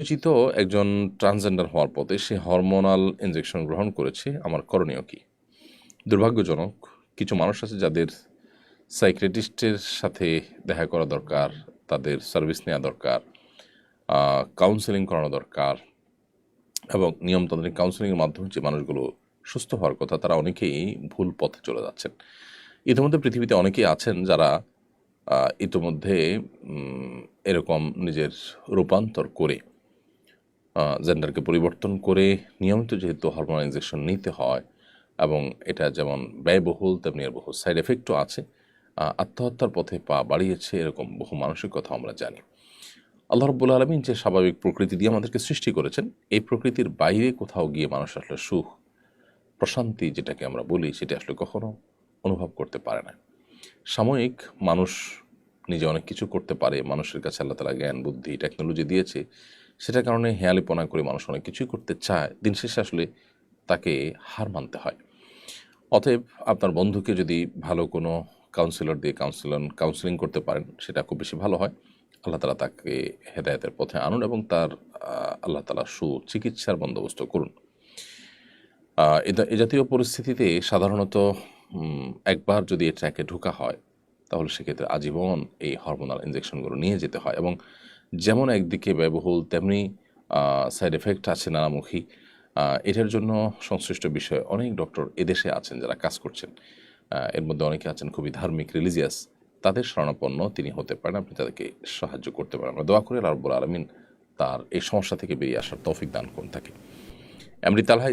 পরিচিত একজন ট্রান্সজেন্ডার হওয়ার পথে সে হরমোনাল ইনজেকশন গ্রহণ করেছে, আমার করণীয় কি? দুর্ভাগ্যজনক, কিছু মানুষ আছে যাদের সাইক্রেটিস্টের সাথে দেখা করা দরকার, তাদের সার্ভিস নেওয়া দরকার কাউন্সেলিং করানো দরকার এবং নিয়মতান্ত্রিক কাউন্সেলিংয়ের মাধ্যমে যে মানুষগুলো সুস্থ হওয়ার কথা, তারা অনেকেই ভুল পথে চলে যাচ্ছেন। ইতিমধ্যে পৃথিবীতে অনেকেই আছেন যারা ইতিমধ্যে এরকম নিজের রূপান্তর করে জেন্ডারকে পরিবর্তন করে নিয়মিত যেহেতু হরমোনাল ইনজেকশন নিতে হয় এবং এটা যেমন ব্যয়বহুল, তেমনি এর বহু সাইড এফেক্টও আছে আত্মহত্যার পথে পা বাড়িয়েছে এরকম বহু মানসিক কথা আমরা জানি। আল্লাহ রব্বুল আলমিন যে স্বাভাবিক প্রকৃতি দিয়ে আমাদেরকে সৃষ্টি করেছেন, এই প্রকৃতির বাইরে কোথাও গিয়ে মানুষ আসলে সুখ, প্রশান্তি যেটাকে আমরা বলি, সেটা আসলে কখনো অনুভব করতে পারে না। সাময়িক মানুষ নিজে অনেক কিছু করতে পারে, মানুষের কাছে আল্লাহ তালা জ্ঞান, বুদ্ধি টেকনোলজি দিয়েছে সেটার কারণে হেয়ালিপনা করে মানুষ অনেক কিছুই করতে চায়। দিন শেষে আসলে তাকে হার মানতে হয়। অতএব আপনার বন্ধুকে যদি ভালো কোনো কাউন্সিলর দিয়ে কাউন্সিলন কাউন্সিলিং করতে পারেন, সেটা খুব বেশি ভালো হয়। আল্লাহ তালা তাকে হেদায়তের পথে আনুন এবং তার আল্লাহ তালা সুচিকিৎসার বন্দোবস্ত করুন। এ- জাতীয় পরিস্থিতিতে সাধারণত একবার যদি এ ট্র্যাকে ঢোকা হয়, তাহলে সেক্ষেত্রে আজীবন এই হরমোনাল ইনজেকশনগুলো নিয়ে যেতে হয় এবং যেমন একদিকে ব্যয়বহুল, তেমনি সাইড এফেক্ট আছে নানামুখী। এটার জন্য সংশ্লিষ্ট বিষয়ে অনেক ডক্টর এদেশে আছেন যারা কাজ করছেন। এর মধ্যে অনেকে আছেন খুবই ধার্মিক রিলিজিয়াস তাদের শরণাপন্ন তিনি হতে পারেন, আপনি তাদেরকে সাহায্য করতে পারেন। আমরা দোয়া করে আল্লাহ রাব্বুল আলমিন তার এই সমস্যা থেকে বেরিয়ে আসার তৌফিক দান করুন থাকে এমনি তালহাই